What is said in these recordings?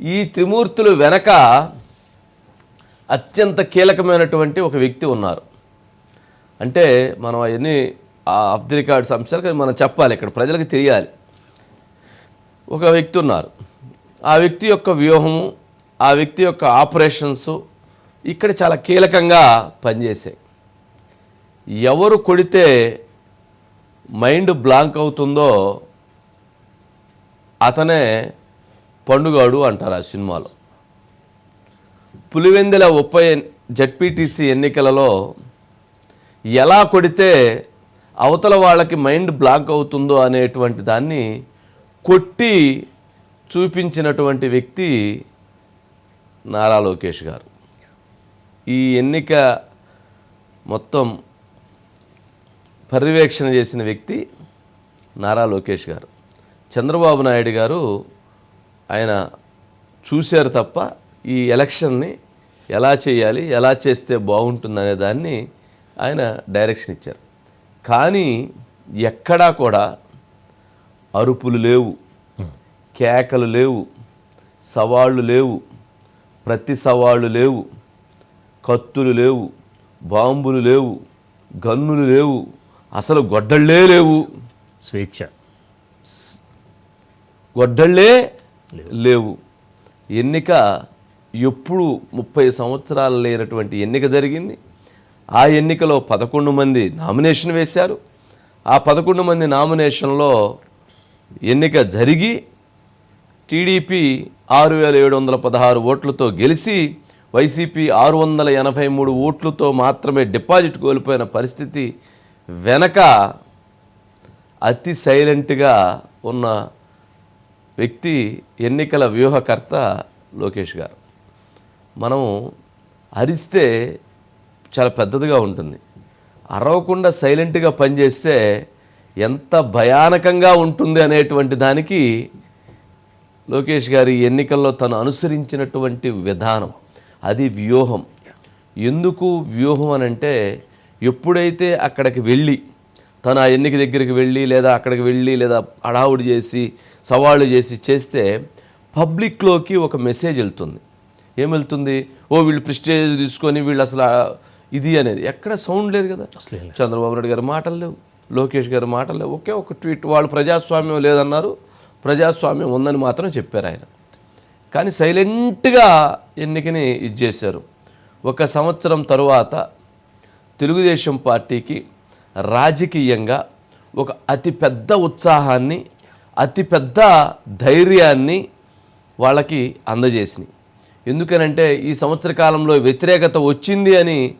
ఈ త్రిమూర్తులు వెనక అత్యంత కీలకమైనటువంటి ఒక వ్యక్తి ఉన్నారు. అంటే మనం అవన్నీ ఆఫ్ ది రికార్డ్స్ అంశాలు కానీ మనం చెప్పాలి ఇక్కడ ప్రజలకు తెలియాలి. ఒక వ్యక్తి ఉన్నారు. ఆ వ్యక్తి యొక్క వ్యూహము ఆ వ్యక్తి యొక్క ఆపరేషన్స్ ఇక్కడ చాలా కీలకంగా పనిచేసాయి ఎవరు కొడితే మైండ్ బ్లాంక్ అవుతుందో అతనే పండుగాడు అంటారు ఆ సినిమాలో. పులివెందుల ఉప జడ్పీటీసీ ఎన్నికలలో ఎలా కొడితే అవతల వాళ్ళకి మైండ్ బ్లాంక్ అవుతుందో అనేటువంటి దాన్ని కొట్టి చూపించినటువంటి వ్యక్తి నారా లోకేష్ గారు. ఈ ఎన్నిక మొత్తం పర్యవేక్షణ చేసిన వ్యక్తి నారా లోకేష్ గారు. చంద్రబాబు నాయుడు గారు ఆయన చూశారు తప్ప ఈ ఎలక్షన్ని ఎలా చేయాలి ఎలా చేస్తే బాగుంటుందనే దాన్ని ఆయన డైరెక్షన్ ఇచ్చారు. కానీ ఎక్కడా కూడా అరుపులు లేవు కేకలు లేవు సవాళ్ళు లేవు ప్రతి సవాళ్ళు లేవు కత్తులు లేవు బాంబులు లేవు గన్నులు లేవు అసలు గొడ్డళ్ళే లేవు. స్వేచ్ఛ. గొడ్డళ్ళే లేవు. ఎన్నిక ఎప్పుడు ముప్పై సంవత్సరాలు లేనటువంటి ఎన్నిక జరిగింది. ఆ ఎన్నికలో పదకొండు మంది నామినేషన్ వేశారు. ఆ పదకొండు మంది నామినేషన్లో ఎన్నిక జరిగి టీడీపీ ఆరు వేల ఏడు వందల పదహారు ఓట్లతో గెలిచి వైసీపీ ఆరు వందల ఎనభై మూడు ఓట్లతో మాత్రమే డిపాజిట్ కోల్పోయిన పరిస్థితి వెనక అతి సైలెంట్గా ఉన్న వ్యక్తి ఎన్నికల వ్యూహకర్త లోకేష్ గారు. మనం అరిస్తే చాలా పెద్దదిగా ఉంటుంది. అరవకుండా సైలెంట్గా పనిచేస్తే ఎంత భయానకంగా ఉంటుంది అనేటువంటి దానికి లోకేష్ గారి ఎన్నికల్లో తను అనుసరించినటువంటి విధానం అది వ్యూహం. ఎందుకు వ్యూహం అని అంటే ఎప్పుడైతే అక్కడికి వెళ్ళి తను ఆ ఎన్నిక దగ్గరికి వెళ్ళి లేదా అక్కడికి వెళ్ళి లేదా హడావుడి చేసి సవాళ్ళు చేసి చేస్తే పబ్లిక్లోకి ఒక మెసేజ్ వెళ్తుంది. ఏం వెళ్తుంది? ఓ వీళ్ళు ప్రిస్టేజ్ తీసుకొని వీళ్ళు అసలు ఇది అనేది. ఎక్కడ సౌండ్ లేదు కదా? చంద్రబాబు నాయుడు గారి మాటలు లేవు. లోకేష్ గారి మాటలు లేవు. ఒకే ఒక ట్వీట్. వాళ్ళు ప్రజాస్వామ్యం లేదన్నారు. ప్రజాస్వామ్యం ఉందని మాత్రం చెప్పారు ఆయన. కానీ సైలెంట్గా ఎన్నికని ఇది చేశారు. ఒక సంవత్సరం తరువాత తెలుగుదేశం పార్టీకి రాజకీయంగా ఒక అతిపెద్ద ఉత్సాహాన్ని అతిపెద్ద ధైర్యాన్ని వాళ్ళకి అందజేసినాయి. ఎందుకనంటే ఈ సంవత్సర కాలంలో వ్యతిరేకత వచ్చింది అని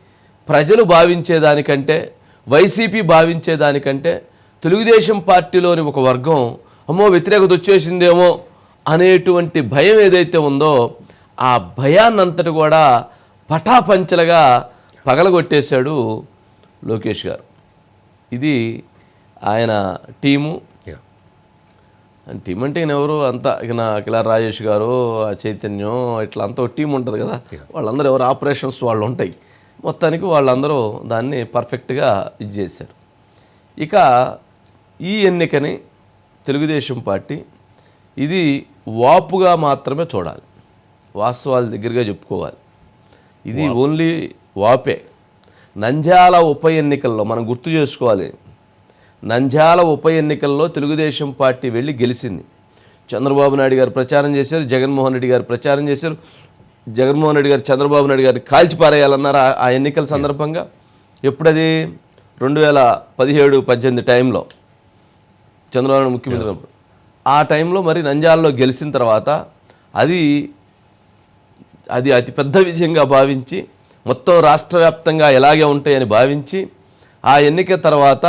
ప్రజలు భావించేదానికంటే వైసీపీ భావించేదానికంటే తెలుగుదేశం పార్టీలోని ఒక వర్గం అమ్మో వ్యతిరేకత వచ్చేసిందేమో అనేటువంటి భయం ఏదైతే ఉందో ఆ భయాన్నంతటి కూడా పటాపంచలుగా పగలగొట్టేశాడు లోకేష్ గారు. ఇది ఆయన టీము. టీం అంటే ఎవరు? అంతా ఇక నా కిలా రాజేష్ గారు ఆ చైతన్యం ఇట్లా అంతా టీం ఉంటుంది కదా. వాళ్ళందరూ ఎవరు? ఆపరేషన్స్ వాళ్ళు ఉంటాయి. మొత్తానికి వాళ్ళందరూ దాన్ని పర్ఫెక్ట్గా ఇది చేశారు. ఇక ఈ ఎన్నికని తెలుగుదేశం పార్టీ ఇది వాపుగా మాత్రమే చూడాలి. వాస్తవాల దగ్గరగా చెప్పుకోవాలి. ఇది ఓన్లీ వాపే. నంద్యాల ఉప ఎన్నికల్లో మనం గుర్తు చేసుకోవాలి. నంద్యాల ఉప ఎన్నికల్లో తెలుగుదేశం పార్టీ వెళ్ళి గెలిచింది. చంద్రబాబు నాయుడు గారు ప్రచారం చేశారు జగన్మోహన్ రెడ్డి గారు ప్రచారం చేశారు. జగన్మోహన్ రెడ్డి గారు చంద్రబాబు నాయుడు గారిని కాల్చిపారేయాలన్నారు ఆ- ఎన్నికల సందర్భంగా? ఎప్పుడది? రెండు వేల పదిహేడు పద్దెనిమిది టైంలో. చంద్రబాబు ముఖ్యమంత్రి ఆ టైంలో మరి నంద్యాలలో గెలిచిన తర్వాత అది అది అతిపెద్ద విజయంగా భావించి మొత్తం రాష్ట్ర వ్యాప్తంగా ఎలాగే ఉంటాయని భావించి ఆ ఎన్నిక తర్వాత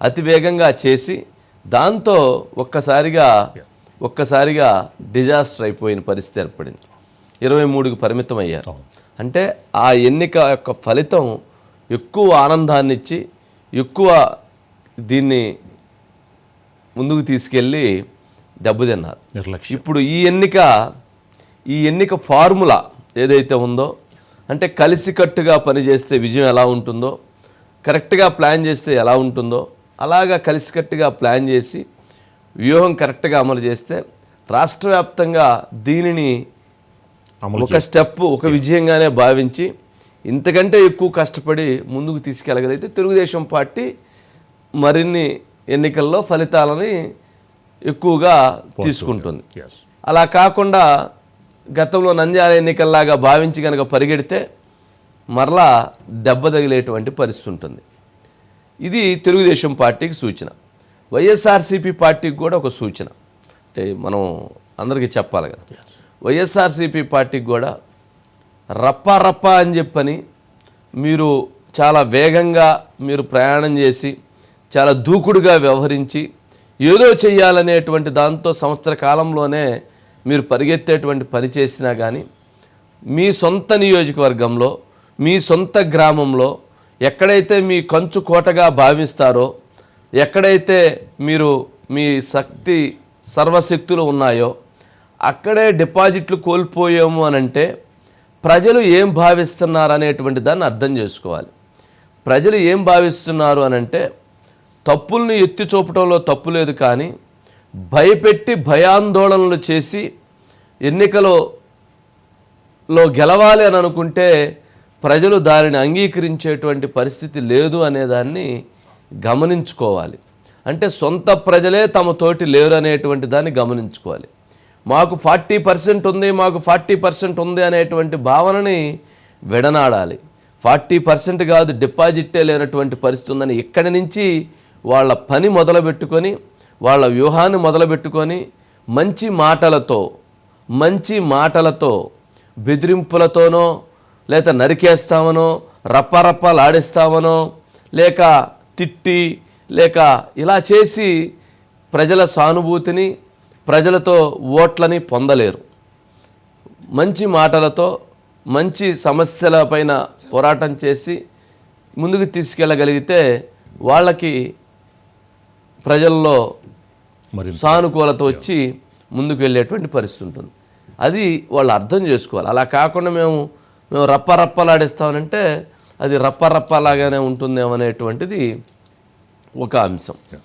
అతి వేగంగా చేసి దాంతో ఒక్కసారిగా ఒక్కసారిగా డిజాస్టర్ అయిపోయిన పరిస్థితి ఏర్పడింది. ఇరవై మూడుకి పరిమితం అయ్యారు అంటే ఆ ఎన్నిక యొక్క ఫలితం ఎక్కువ ఆనందాన్ని ఇచ్చి ఎక్కువ దీన్ని ముందుకు తీసుకెళ్ళి దెబ్బతిన్నారు. ఇప్పుడు ఈ ఎన్నిక ఈ ఎన్నిక ఫార్ములా ఏదైతే ఉందో అంటే కలిసికట్టుగా పనిచేస్తే విజయం ఎలా ఉంటుందో కరెక్ట్గా ప్లాన్ చేస్తే ఎలా ఉంటుందో అలాగా కలిసికట్టుగా ప్లాన్ చేసి వ్యూహం కరెక్ట్గా అమలు చేస్తే రాష్ట్ర వ్యాప్తంగా దీనిని ఒక స్టెప్ ఒక విజయంగానే భావించి ఇంతకంటే ఎక్కువ కష్టపడి ముందుకు తీసుకెళ్ళగలిగితే తెలుగుదేశం పార్టీ మరిన్ని ఎన్నికల్లో ఫలితాలని ఎక్కువగా తీసుకుంటుంది. అలా కాకుండా గతంలో నంద్యాల ఎన్నికల్లాగా భావించి కనుక పరిగెడితే మరలా దెబ్బ తగిలేటువంటి పరిస్థితి ఉంటుంది. ఇది తెలుగుదేశం పార్టీకి సూచన. వైఎస్ఆర్సీపీ పార్టీకి కూడా ఒక సూచన. అంటే మనం అందరికీ చెప్పాలి కదా. వైఎస్ఆర్సీపీ పార్టీకి కూడా రప్ప రప్ప అని చెప్పని మీరు చాలా వేగంగా మీరు ప్రయాణం చేసి చాలా దూకుడుగా వ్యవహరించి ఏదో చెయ్యాలనేటువంటి దాంతో సంవత్సర కాలంలోనే మీరు పరిగెత్తేటువంటి పని చేసినా కానీ మీ సొంత నియోజకవర్గంలో మీ సొంత గ్రామంలో ఎక్కడైతే మీ కంచు కోటగా భావిస్తారో ఎక్కడైతే మీరు మీ శక్తి సర్వశక్తులు ఉన్నాయో అక్కడే డిపాజిట్లు కోల్పోయాము అని అంటే ప్రజలు ఏం భావిస్తున్నారు అనేటువంటి దాన్ని అర్థం చేసుకోవాలి. ప్రజలు ఏం భావిస్తున్నారు అని అంటే తప్పుల్ని ఎత్తి చూపటంలో తప్పు లేదు కానీ భయపెట్టి భయాందోళనలు చేసి ఎన్నికలో లో గెలవాలి అని అనుకుంటే ప్రజలు దానిని అంగీకరించేటువంటి పరిస్థితి లేదు అనేదాన్ని గమనించుకోవాలి. అంటే సొంత ప్రజలే తమ తోటి లేరు అనేటువంటి దాన్ని గమనించుకోవాలి. మాకు ఫార్టీ పర్సెంట్ ఉంది మాకు ఫార్టీ పర్సెంట్ ఉంది అనేటువంటి భావనని విడనాడాలి. ఫార్టీ పర్సెంట్ కాదు డిపాజిట్టే లేనటువంటి పరిస్థితి ఉందని ఇక్కడి నుంచి వాళ్ళ పని మొదలుపెట్టుకొని వాళ్ళ వ్యూహాన్ని మొదలుపెట్టుకొని మంచి మాటలతో మంచి మాటలతో బెదిరింపులతోనో లేక నరికేస్తామనో రప్పరప్పలాడిస్తామనో లేక తిట్టి లేక ఇలా చేసి ప్రజల సానుభూతిని ప్రజలతో ఓట్లని పొందలేరు. మంచి మాటలతో మంచి సమస్యల పైన పోరాటం చేసి ముందుకు తీసుకెళ్ళగలిగితే వాళ్ళకి ప్రజల్లో మరి సానుకూలత వచ్చి ముందుకు వెళ్ళేటువంటి పరిస్థితి ఉంటుంది. అది వాళ్ళు అర్థం చేసుకోవాలి. అలా కాకుండా మేము మేము రప్ప రప్పలాడిస్తామనంటే అది రప్ప రప్పలాగానే ఉంటుందేమో అనేటువంటిది ఒక అంశం.